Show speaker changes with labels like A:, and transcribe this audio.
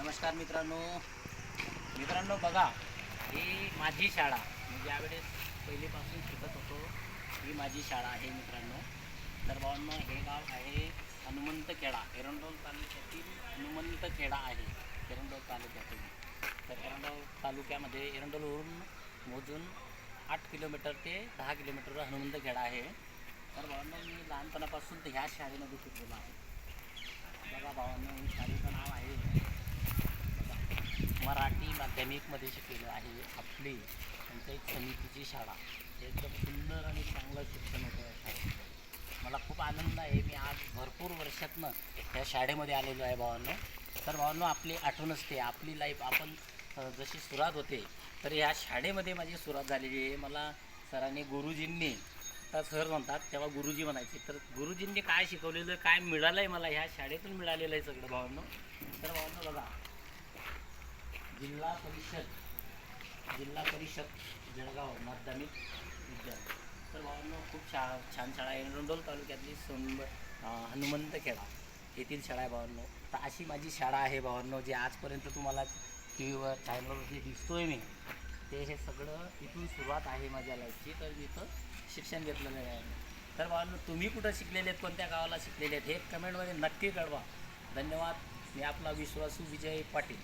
A: नमस्कार मित्रांनो. मित्रांनो बघा ही माझी शाळा. मी ज्यावेळेस पहिलीपासून शिकत होतो ही माझी शाळा आहे मित्रांनो. तर भावांनो हे गाव आहे हनुमंत खेडा एरंडोल तालुक्यातील हनुमंत खेडा आहे एरंडोल तालुक्यातील. तर एरंडोल तालुक्यामध्ये एरंडोलवरून मोजून आठ किलोमीटर ते दहा किलोमीटरवर हनुमंतखेडा आहे. तर भावांनो मी लहानपणापासून तर ह्या शाळेमध्ये शिकलेलो आहे. बघा भावांनो शाळेचं नाव आहे माध्यमिकमध्ये शिकलेलं आहे आपली पंचायत समितीची शाळा एकदम सुंदर आणि चांगलं शिक्षण होतं. या शाळेत मला खूप आनंद आहे. मी आज भरपूर वर्षातनं या शाळेमध्ये आलेलो आहे भावांनो. तर भावांनो आपली आठवण असते आपली लाईफ आपण जशी सुरुवात होते तर या शाळेमध्ये माझी सुरुवात झालेली आहे. मला सरांनी गुरुजींनी आता सर म्हणतात तेव्हा गुरुजी म्हणायचे तर गुरुजींनी काय शिकवलेलं काय मिळालं आहे मला? ह्या शाळेतून मिळालेलं आहे सगळं भावांनो. तर भावांनो बघा जिल्हा परिषद जिल्हा परिषद जळगाव माध्यमिक विद्यालय. तर बाबांनो खूप छा छान शाळा आहे. एरंडोल तालुक्यातली सोनब हनुमंत खेळा येथील शाळा आहे भावांनो. तर अशी माझी शाळा आहे भावांनो जे आजपर्यंत तुम्हाला टी व्हीवर चॅनलवर जे दिसतोय मी. ते हे सगळं इथून सुरुवात आहे माझ्या लाईफची तर मी इथं शिक्षण घेतलेलं आहे. तर भावांनो तुम्ही कुठं शिकलेले आहेत कोणत्या गावाला शिकलेले आहेत हे कमेंटमध्ये नक्की कळवा. धन्यवाद. मी आपला विश्वासू विजय पाटील.